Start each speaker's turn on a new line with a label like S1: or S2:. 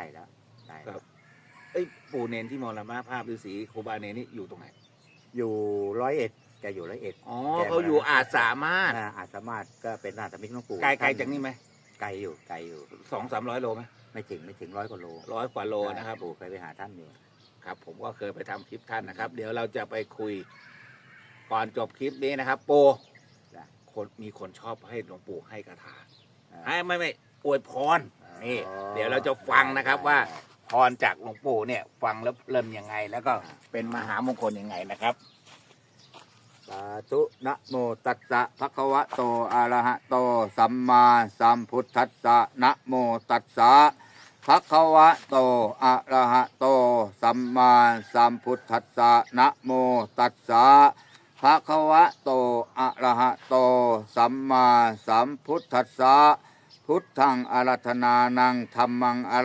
S1: ช่แล้วใช่
S2: ครับเอ้ยปู่เนนที่มรณภาพฤาษีครูบาเนนนี่อยู่ตรงไหน
S1: อยู่ร้อยเอ็ดแกอยู่ร้อยเอ็ด
S2: อ๋อ
S1: แก
S2: เขาอยู่อาจสามารถ
S1: อ่าอาจสามารถก็เป็นนาฏมิกหลวงปู่
S2: ไกลไกลจากนี่ไหม
S1: ไกลอยู่ไกลอยู่
S2: สองสามร้อยโลไหม
S1: ไม่ถึงไม่ถึงร้อยกว่าโล
S2: ร้อยกว่าโลนะครับ
S1: ปู่เคยไปหาท่านอยู่
S2: ครับ ผมก็เคยไปทำคลิปท่านนะครับ เดี๋ยวเราจะไปคุยก่อนจบคลิปนี้นะครับ โป
S1: จ้ะ
S2: คนมีคนชอบให้หลวงปู่ให้คาถา
S1: อ่า
S2: ให้ไม่ไม่อวยพร นี่
S1: อ๋อ
S2: เดี๋ยวเราจะฟังนะครับว่าพรจากหลวงปู่เนี่ยฟังแล้วเริ่มยังไง แล้วก็เป็นมหามงคลยังไงนะครับ
S1: สาธุนะโมตัสสะภะคะวะโตอะระหะโตสัมมาสัมพุทธัสสะนะโมตัสสะภะคะวะโตอะระหะโตสัมมาสัมพุทธัสสะนะโมตัสสะภะคะวะโตอะระหะโตสัมมาสัมพุทธัสสะ พุทธังอารัธนานังธรรมังอา